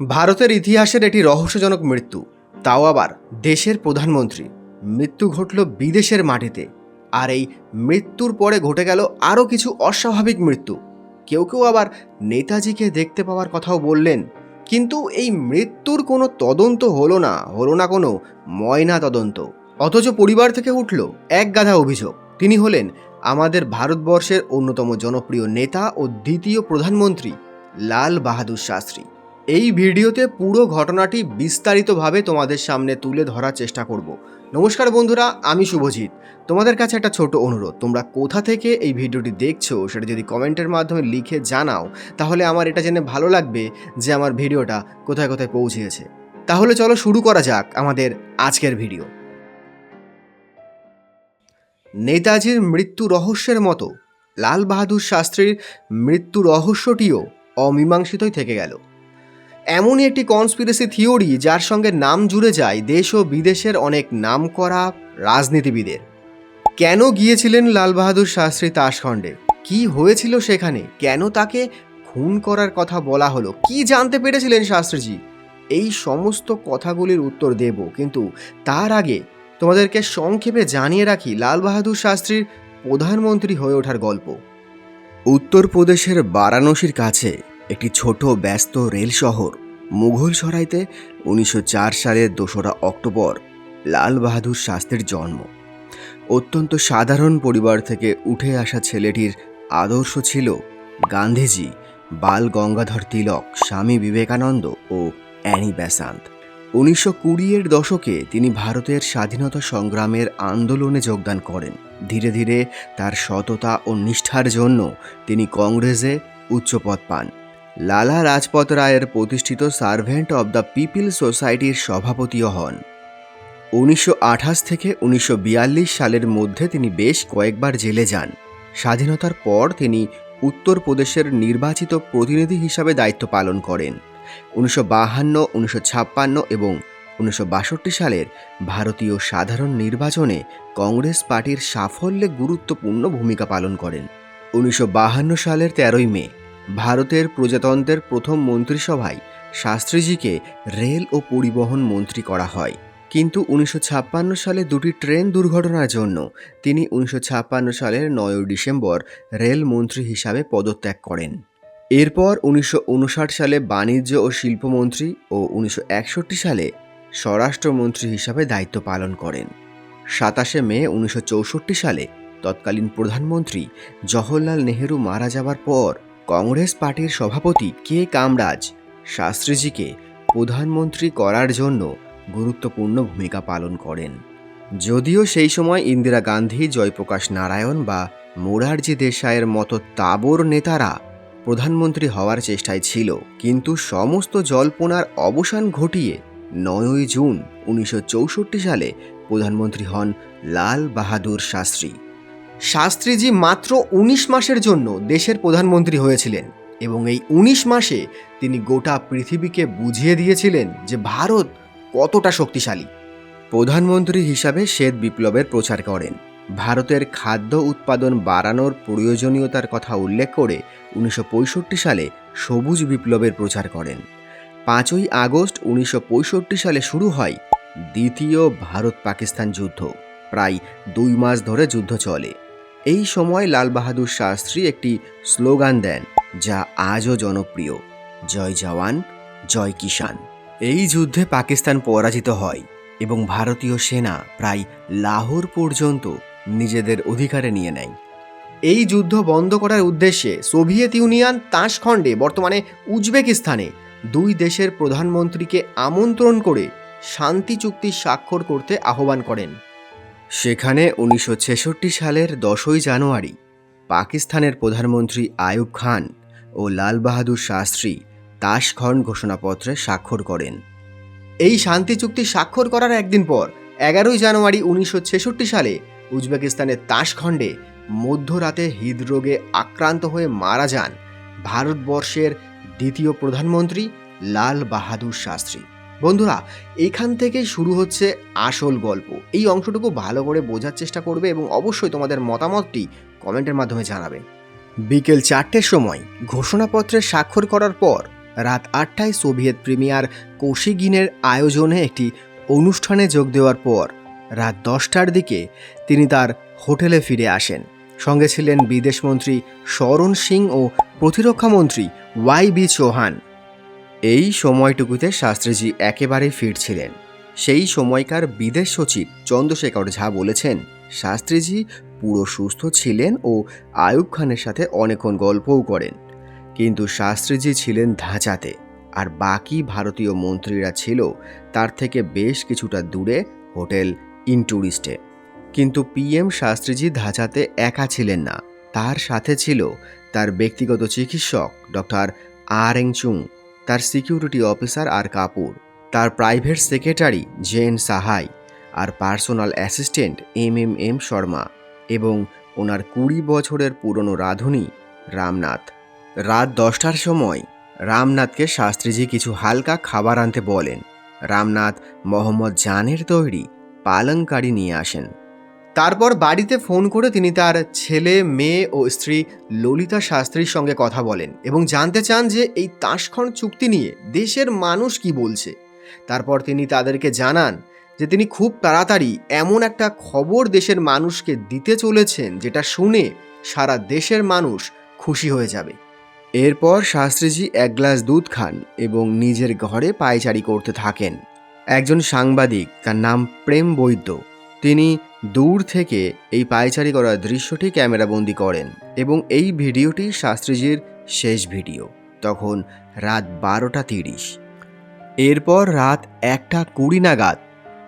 ভারতের ইতিহাসের একটি রহস্যজনক মৃত্যু, তাও আবার দেশের প্রধানমন্ত্রী। মৃত্যু ঘটল বিদেশের মাটিতে, আর এই মৃত্যুর পরে ঘটে গেল আরও কিছু অস্বাভাবিক মৃত্যু। কেউ কেউ আবার নেতাজিকে দেখতে পাওয়ার কথাও বললেন, কিন্তু এই মৃত্যুর কোনো তদন্ত হলো না হলো না কোনো ময়না তদন্ত। অথচ পরিবার থেকে উঠল এক গাধা অভিযোগ। তিনি হলেন আমাদের ভারতবর্ষের অন্যতম জনপ্রিয় নেতা ও দ্বিতীয় প্রধানমন্ত্রী লাল বাহাদুর শাস্ত্রী। এই ভিডিওতে পুরো ঘটনাটি বিস্তারিতভাবে তোমাদের সামনে তুলে ধরার চেষ্টা করব। নমস্কার বন্ধুরা, আমি শুভজিৎ। তোমাদের কাছে একটা ছোট অনুরোধ, তোমরা কোথা থেকে এই ভিডিওটি দেখছ সেটা যদি কমেন্টের মাধ্যমে লিখে জানাও, তাহলে আমার এটা জেনে ভালো লাগবে যে আমার ভিডিওটা কোথায় কোথায় পৌঁছেছে। তাহলে চলো শুরু করা যাক আমাদের আজকের ভিডিও। নেতাজির মৃত্যু রহস্যের মতো, লাল বাহাদুর শাস্ত্রীর মৃত্যু রহস্যটিও অমীমাংসিতই থেকে গেল। এমনই একটি কনস্পিরেসি থিওরি যার সঙ্গে নাম জুড়ে যায় দেশ ও বিদেশের অনেক নামকরা রাজনীতিবিদের। কেন গিয়েছিলেন লাল বাহাদুর শাস্ত্রী তাসখণ্ডে? কি হয়েছিল সেখানে? কেন তাকে খুন করার কথা বলা হলো? কি জানতে পেরেছিলেন শাস্ত্রীজি? এই সমস্ত কথাগুলির উত্তর দেব, কিন্তু তার আগে তোমাদেরকে সংক্ষেপে জানিয়ে রাখি লাল বাহাদুর শাস্ত্রীর প্রধানমন্ত্রী হয়ে ওঠার গল্প। উত্তরপ্রদেশের বারাণসীর কাছে একটি ছোট, ব্যস্ত রেল শহর। মুঘল সরাইতে উনিশশো চার সালের দোসরা অক্টোবর লাল বাহাদুর শাস্ত্রীর জন্ম। অত্যন্ত সাধারণ পরিবার থেকে উঠে আসা ছেলেটির আদর্শ ছিল গান্ধীজি, বাল গঙ্গাধর তিলক, স্বামী বিবেকানন্দ ও অ্যানি ব্যাসান্ত। উনিশশো কুড়িয়ের দশকে তিনি ভারতের স্বাধীনতা সংগ্রামের আন্দোলনে যোগদান করেন। ধীরে ধীরে তার সততা ও নিষ্ঠার জন্য তিনি কংগ্রেসে উচ্চপদ পান। লালা রাজপথ রায়ের প্রতিষ্ঠিত সার্ভেন্ট অব দ্য পিপিল সোসাইটির সভাপতিও হন। উনিশশো আঠাশ থেকে উনিশশো বিয়াল্লিশ সালের মধ্যে তিনি বেশ কয়েকবার জেলে যান। স্বাধীনতার পর তিনি উত্তরপ্রদেশের নির্বাচিত প্রতিনিধি হিসাবে দায়িত্ব পালন করেন। উনিশশো বাহান্ন, উনিশশো ছাপ্পান্ন এবং উনিশশো বাষট্টি সালের ভারতীয় সাধারণ নির্বাচনে কংগ্রেস পার্টির সাফল্যে গুরুত্বপূর্ণ ভূমিকা পালন করেন। উনিশশো সালের তেরোই মে ভারতের প্রজাতন্ত্রের প্রথম মন্ত্রিসভায় শাস্ত্রীজিকে রেল ও পরিবহন মন্ত্রী করা হয়। কিন্তু উনিশশো ছাপ্পান্ন সালে দুটি ট্রেন দুর্ঘটনার জন্য তিনি উনিশশো ছাপ্পান্ন সালের নয় ডিসেম্বর রেল মন্ত্রী হিসাবে পদত্যাগ করেন। এরপর উনিশশো উনষাট সালে বাণিজ্য ও শিল্পমন্ত্রী ও উনিশশো একষট্টি সালে স্বরাষ্ট্রমন্ত্রী হিসাবে দায়িত্ব পালন করেন। সাতাশে মে উনিশশো চৌষট্টি সালে তৎকালীন প্রধানমন্ত্রী জওহরলাল নেহেরু মারা যাবার পর কংগ্রেস পার্টির সভাপতি কে কামরাজ? শাস্ত্রীজিকে প্রধানমন্ত্রী করার জন্য গুরুত্বপূর্ণ ভূমিকা পালন করেন। যদিও সেই সময় ইন্দিরা গান্ধী, জয়প্রকাশ নারায়ণ বা মোরারজি দেশাইয়ের মতো তাবর নেতারা প্রধানমন্ত্রী হওয়ার চেষ্টায় ছিল, কিন্তু সমস্ত জল্পনার অবসান ঘটিয়ে নয়ই জুন উনিশশো চৌষট্টি সালে প্রধানমন্ত্রী হন লাল বাহাদুর শাস্ত্রী। শাস্ত্রীজি মাত্র উনিশ মাসের জন্য দেশের প্রধানমন্ত্রী হয়েছিলেন এবং এই উনিশ মাসে তিনি গোটা পৃথিবীকে বুঝিয়ে দিয়েছিলেন যে ভারত কতটা শক্তিশালী। প্রধানমন্ত্রী হিসাবে শ্বেত বিপ্লবের প্রচার করেন। ভারতের খাদ্য উৎপাদন বাড়ানোর প্রয়োজনীয়তার কথা উল্লেখ করে উনিশশো পঁয়ষট্টি সালে সবুজ বিপ্লবের প্রচার করেন। পাঁচই আগস্ট উনিশশো পঁয়ষট্টি সালে শুরু হয় দ্বিতীয় ভারত পাকিস্তান যুদ্ধ। প্রায় দুই মাস ধরে যুদ্ধ চলে। এই সময় লাল বাহাদুর শাস্ত্রী একটি স্লোগান দেন, যা আজও জনপ্রিয়, জয় জওয়ান, জয় কিষান এই যুদ্ধে পাকিস্তান পরাজিত হয় এবং ভারতীয় সেনা প্রায় লাহোর পর্যন্ত নিজেদের অধিকারে নিয়ে নেয়। এই যুদ্ধ বন্ধ করার উদ্দেশ্যে সোভিয়েত ইউনিয়ন তাসখণ্ডে বর্তমানে উজবেকিস্তানে দুই দেশের প্রধানমন্ত্রীকে আমন্ত্রণ করে শান্তি চুক্তি স্বাক্ষর করতে আহ্বান করেন। সেখানে উনিশশো ছেষট্টি সালের দশই জানুয়ারি পাকিস্তানের প্রধানমন্ত্রী আয়ুব খান ও লাল বাহাদুর শাস্ত্রী তাসখণ্ড ঘোষণাপত্রে স্বাক্ষর করেন। এই শান্তি চুক্তি স্বাক্ষর করার একদিন পর, এগারোই জানুয়ারি উনিশশো ছেষট্টি সালে উজবেকিস্তানের তাসখণ্ডে মধ্যরাতে হৃদরোগে আক্রান্ত হয়ে মারা যান ভারতবর্ষের দ্বিতীয় প্রধানমন্ত্রী লাল বাহাদুর শাস্ত্রী। বন্ধুরা এইখান থেকেই শুরু হচ্ছে আসল গল্প। এই অংশটুকু ভালো করে বোঝার চেষ্টা করবে এবং অবশ্যই তোমাদের মতামতটি কমেন্টের মাধ্যমে জানাবে। বিকেল চারটের সময় ঘোষণাপত্রে স্বাক্ষর করার পর রাত আটটায় সোভিয়েত প্রিমিয়ার কোশিগিনের আয়োজনে একটি অনুষ্ঠানে যোগ দেওয়ার পর রাত দশটার দিকে তিনি তার হোটেলে ফিরে আসেন। সঙ্গে ছিলেন বিদেশমন্ত্রী শরণ সিং ও প্রতিরক্ষামন্ত্রী ওয়াই বি চৌহান। এই সময়টুকুতে শাস্ত্রীজি একেবারে ফিরছিলেন। সেই সময়কার বিদেশ সচিব চন্দ্রশেখর ঝা বলেছেন, শাস্ত্রীজি পুরো সুস্থ ছিলেন ও আয়ুব খানের সাথে অনেকক্ষণ গল্পও করেন। কিন্তু শাস্ত্রীজি ছিলেন ধাঁচাতে। আর বাকি ভারতীয় মন্ত্রীরা ছিল তার থেকে বেশ কিছুটা দূরে, হোটেল ইনটুরিস্টে। কিন্তু পিএম শাস্ত্রীজি ধাঁচাতে একা ছিলেন না। তার সাথে ছিল তার ব্যক্তিগত চিকিৎসক ডক্টর আর এং চুং। তার সিকিউরিটি অফিসার আর কাপুর, তার প্রাইভেট সেক্রেটারি জেন সাহাই আর personal assistant M M M Sharma এবং ওনার কুড়ি বছরের পুরনো রাঁধুনি রামনাথ। রাত দশটার সময় রামনাথকে শাস্ত্রীজি কিছু হালকা খাবার আনতে বলেন। রামনাথ মোহাম্মদ জানের তৈরি পালংকারি নিয়ে আসেন। তারপর বাড়িতে ফোন করে তিনি তার ছেলে, মেয়ে ও স্ত্রী ললিতা শাস্ত্রীর সঙ্গে কথা বলেন এবং জানতে চান যে এই তাসখণ্ড চুক্তি নিয়ে দেশের মানুষ কি বলছে। তারপর তিনি তাদেরকে জানান যে তিনি খুব তাড়াতাড়ি এমন একটা খবর দেশের মানুষকে দিতে চলেছেন যেটা শুনে সারা দেশের মানুষ খুশি হয়ে যাবে। এরপর শাস্ত্রীজি এক গ্লাস দুধ খান এবং নিজের ঘরে পায়চারি করতে থাকেন। একজন সাংবাদিক, তার নাম প্রেম বৈদ্য। তিনি দূর থেকে এই পায়চারি করার দৃশ্যটি ক্যামেরাবন্দি করেন এবং এই ভিডিওটি শাস্ত্রীজির শেষ ভিডিও, তখন রাত বারোটা তিরিশ। এরপর রাত একটা কুড়ি নাগাদ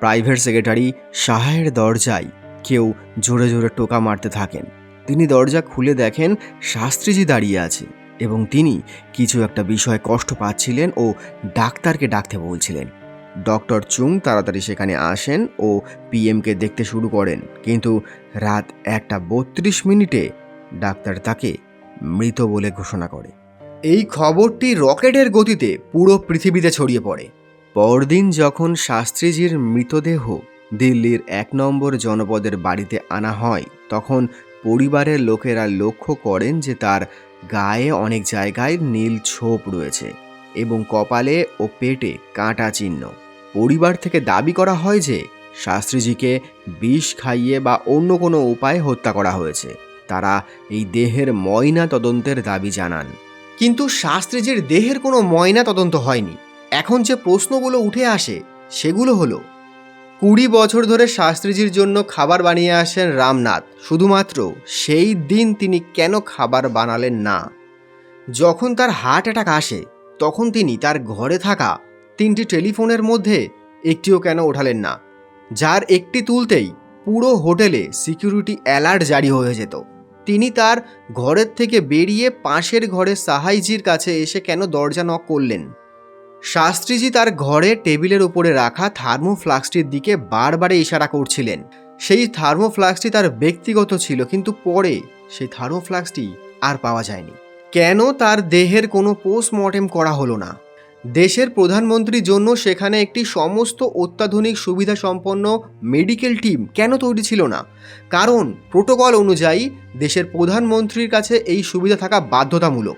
প্রাইভেট সেক্রেটারি সাহায়ের দরজায় কেউ জোরে জোরে টোকা মারতে থাকেন। তিনি দরজা খুলে দেখেন শাস্ত্রীজি দাঁড়িয়ে আছে এবং তিনি কিছু একটা বিষয়ে কষ্ট পাচ্ছিলেন ও ডাক্তারকে ডাকতে বলছিলেন। ডক্টর চুং তাড়াতাড়ি সেখানে আসেন ও পিএমকে দেখতে শুরু করেন। কিন্তু রাত একটা বত্রিশ মিনিটে ডাক্তার তাকে মৃত বলে ঘোষণা করে। এই খবরটি রকেটের গতিতে পুরো পৃথিবীতে ছড়িয়ে পড়ে। পরদিন যখন শাস্ত্রীজির মৃতদেহ দিল্লির এক নম্বর জনপদের বাড়িতে আনা হয়, তখন পরিবারের লোকেরা লক্ষ্য করেন যে তার গায়ে অনেক জায়গায় নীল ছোপ রয়েছে এবং কপালে ও পেটে কাঁটা চিহ্ন। পরিবার থেকে দাবি করা হয় যে শাস্ত্রীজিকে বিষ খাইয়ে বা অন্য কোনো উপায়ে হত্যা করা হয়েছে। তারা এই দেহের ময়না তদন্তের দাবি জানান। কিন্তু শাস্ত্রীজির দেহের কোনো ময়না তদন্ত হয়নি। এখন যে প্রশ্নগুলো উঠে আসে, সেগুলো হলো, কুড়ি বছর ধরে শাস্ত্রীজির জন্য খাবার বানিয়ে আসেন রামনাথ। শুধুমাত্র সেই দিন তিনি কেন খাবার বানালেন না? যখন তার হার্ট অ্যাটাক আসে, তখন তিনি তার ঘরে থাকা তিনটি টেলিফোনের মধ্যে একটিও কেন ওঠালেন না? যার একটি তুলতেই পুরো হোটেলে সিকিউরিটি অ্যালার্ট জারি হয়ে যেত। তিনি তার ঘরের থেকে বেরিয়ে পাশের ঘরে সাহাইজির কাছে এসে কেন দরজা নক করলেন? শাস্ত্রীজি তার ঘরে টেবিলের উপরে রাখা থার্মোফ্লাক্সটির দিকে বারবারে ইশারা করছিলেন। সেই থার্মোফ্লাক্সটি তার ব্যক্তিগত ছিল, কিন্তু পরে সেই থার্মোফ্লাক্সটি আর পাওয়া যায়নি। কেন তার দেহের কোনো পোস্টমর্টেম করা হলো না? দেশের প্রধানমন্ত্রীর জন্য সেখানে একটি সমস্ত অত্যাধুনিক সুবিধা সম্পন্ন মেডিকেল টিম কেন তৈরি ছিল না? কারণ প্রোটোকল অনুযায়ী দেশের প্রধানমন্ত্রীর কাছে এই সুবিধা থাকা বাধ্যতামূলক।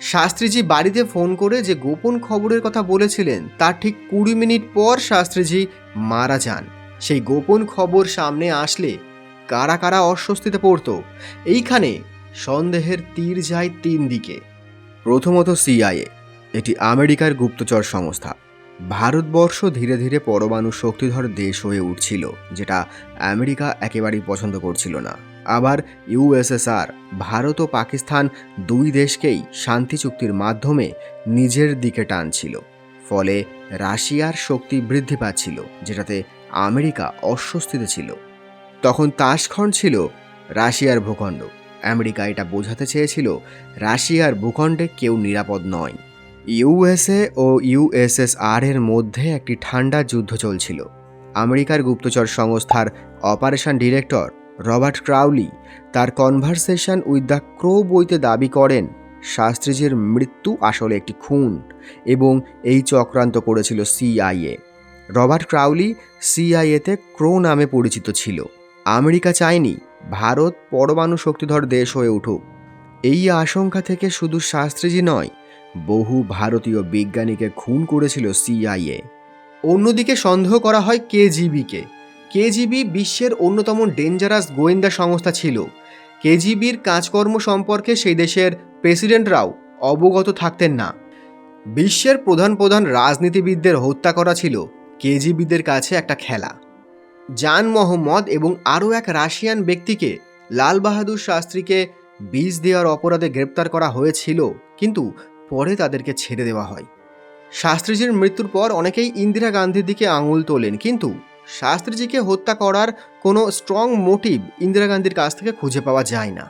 শাস্ত্রীজি বাড়িতে ফোন করে যে গোপন খবরের কথা বলেছিলেন তার ঠিক কুড়ি মিনিট পর শাস্ত্রীজি মারা যান। সেই গোপন খবর সামনে আসলে কারা কারা অস্বস্তিতে পড়তো? এইখানে সন্দেহের তীর যায় তিন দিকে। প্রথমত সিআইএ। এটি আমেরিকার গুপ্তচর সংস্থা। ভারতবর্ষ ধীরে ধীরে পরমাণু শক্তিধর দেশ হয়ে উঠছিল, যেটা আমেরিকা একেবারেই পছন্দ করছিল না। আবার ইউএসএসআর ভারত ও পাকিস্তান দুই দেশকেই শান্তি চুক্তির মাধ্যমে নিজের দিকে টানছিল। ফলে রাশিয়ার শক্তি বৃদ্ধি পাচ্ছিল, যেটাতে আমেরিকা অস্বস্তিতে ছিল। তখন তাসখণ্ড ছিল রাশিয়ার ভূখণ্ড। আমেরিকা এটা বোঝাতে চেয়েছিল, রাশিয়ার ভূখণ্ডে কেউ নিরাপদ নয়। ইউএসএ ও ইউএসএসআর এর মধ্যে একটি ঠান্ডা যুদ্ধ চলছিল। আমেরিকার গুপ্তচর সংস্থার অপারেশন ডিরেক্টর রবার্ট ক্রাউলি তার কনভারসেশন উইথ দ্য ক্রো বইতে দাবি করেন, শাস্ত্রীজির মৃত্যু আসলে একটি খুন এবং এই চক্রান্ত করেছিল সিআইএ। রবার্ট ক্রাউলি সিআইএতে ক্রো নামে পরিচিত ছিল। আমেরিকা চায়নি, ভারত পরমাণু শক্তিধর দেশ হয়ে উঠুক। এই আশঙ্কা থেকে শুধু শাস্ত্রীজি নয় বহু ভারতীয় বিজ্ঞানীকে খুন করেছিল সিআইএ। অন্যদিকে সন্দেহ করা হয় কেজিবিকে। কেজিবি বিশ্বের অন্যতম ডেঞ্জারাস গোয়েন্দা সংস্থা ছিল। কেজিবির কাজকর্ম সম্পর্কে সেই দেশের প্রেসিডেন্টরাও অবগত থাকতেন না। বিশ্বের প্রধান প্রধান রাজনীতিবিদদের হত্যা করা ছিল কেজিবিদের কাছে একটা খেলা। জান মোহাম্মদ এবং আরও এক রাশিয়ান ব্যক্তিকে লাল বাহাদুর শাস্ত্রীকে বিষ দেওয়ার অপরাধে গ্রেপ্তার করা হয়েছিল। কিন্তু পরে তাদেরকে ছেড়ে দেওয়া হয়। শাস্ত্রীজির মৃত্যুর পর অনেকেই ইন্দিরা গান্ধীর দিকে আঙুল তোলেন, কিন্তু শাস্ত্রীজিকে হত্যা করার কোনো স্ট্রং মোটিভ ইন্দিরা গান্ধীর কাছ থেকে খুঁজে পাওয়া যায় না।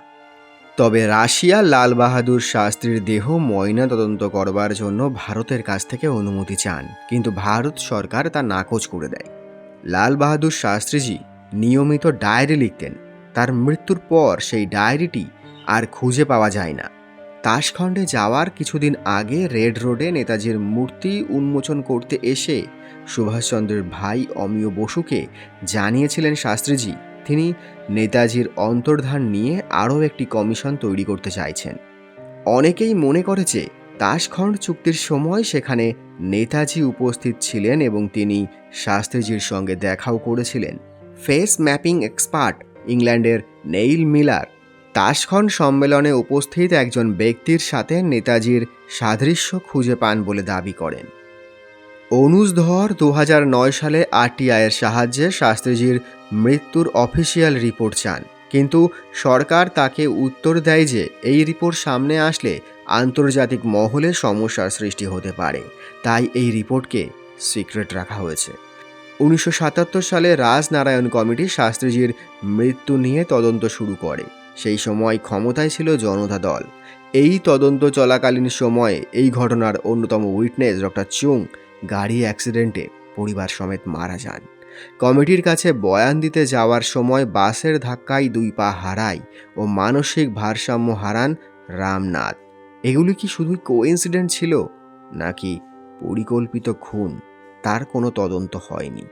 তবে রাশিয়া লাল বাহাদুর শাস্ত্রীর দেহ ময়না তদন্ত করবার জন্য ভারতের কাছ থেকে অনুমতি চান, কিন্তু ভারত সরকার তা নাকচ করে দেয়। লাল বাহাদুর শাস্ত্রীজি নিয়মিত ডায়েরি লিখতেন, তার মৃত্যুর পর সেই ডায়েরিটি আর খুঁজে পাওয়া যায় না। তাসখণ্ডে যাওয়ার কিছুদিন আগে রেড রোডে নেতাজির মূর্তি উন্মোচন করতে এসে সুভাষচন্দ্রের ভাই অমিয় বসুকে জানিয়েছিলেন শাস্ত্রীজি। তিনি নেতাজির অন্তর্ধান নিয়ে আরও একটি কমিশন তৈরি করতে চাইছেন। অনেকেই মনে করে যে তাসখণ্ড চুক্তির সময় সেখানে নেতাজি উপস্থিত ছিলেন এবং তিনি শাস্ত্রীজির সঙ্গে দেখাও করেছিলেন। ফেস ম্যাপিং এক্সপার্ট, ইংল্যান্ডের নেইল মিলার। তাসখণ্ড সম্মেলনে উপস্থিত একজন ব্যক্তির সাথে নেতাজির সাদৃশ্য খুঁজে পান বলে দাবি করেন। অনুজ ধর দু সালে আরটিআইয়ের সাহায্যে শাস্ত্রীজির মৃত্যুর অফিসিয়াল রিপোর্ট চান। কিন্তু সরকার তাকে উত্তর দেয় যে এই রিপোর্ট সামনে আসলে আন্তর্জাতিক মহলে সমস্যার সৃষ্টি হতে পারে। তাই এই রিপোর্টকে সিক্রেট রাখা হয়েছে। উনিশশো সাতাত্তর সালে রাজনারায়ণ কমিটি শাস্ত্রীজির মৃত্যু নিয়ে তদন্ত শুরু করে। সেই সময় ক্ষমতায় ছিল জনতা দল। এই তদন্ত চলাকালীন সময়ে এই ঘটনার অন্যতম উইটনেস ডক্টর চুং গাড়ি অ্যাক্সিডেন্টে পরিবার সমেত মারা যান। কমিটির কাছে বয়ান দিতে যাওয়ার সময় বাসের ধাক্কায় দুই পা হারায় ও মানসিক ভারসাম্য হারান রামনাথ। এগুলি কি শুধুই কোইন্সিডেন্ট ছিল, নাকি পরিকল্পিত খুন? তার কোনো তদন্ত হয়নি।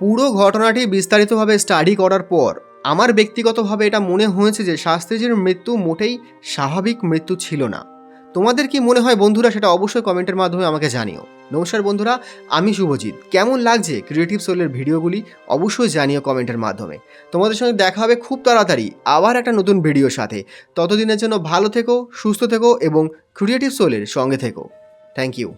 পুরো ঘটনাটি বিস্তারিতভাবে স্টাডি করার পর আমার ব্যক্তিগতভাবে এটা মনে হয়েছে যে শাস্ত্রীজির মৃত্যু মোটেই স্বাভাবিক মৃত্যু ছিল না। তোমাদের কি মনে হয় বন্ধুরা সেটা অবশ্যই কমেন্টের মাধ্যমে আমাকে জানিও। নমস্কার বন্ধুরা, আমি শুভজিৎ। কেমন লাগছে ক্রিয়েটিভ সোলের ভিডিওগুলি অবশ্যই জানিও কমেন্টের মাধ্যমে। তোমাদের সঙ্গে দেখা হবে খুব তাড়াতাড়ি আবার একটা নতুন ভিডিওর সাথে। ততদিনের জন্য ভালো থেকো, সুস্থ থেকো এবং ক্রিয়েটিভ সোলের সঙ্গে থেকো। Thank you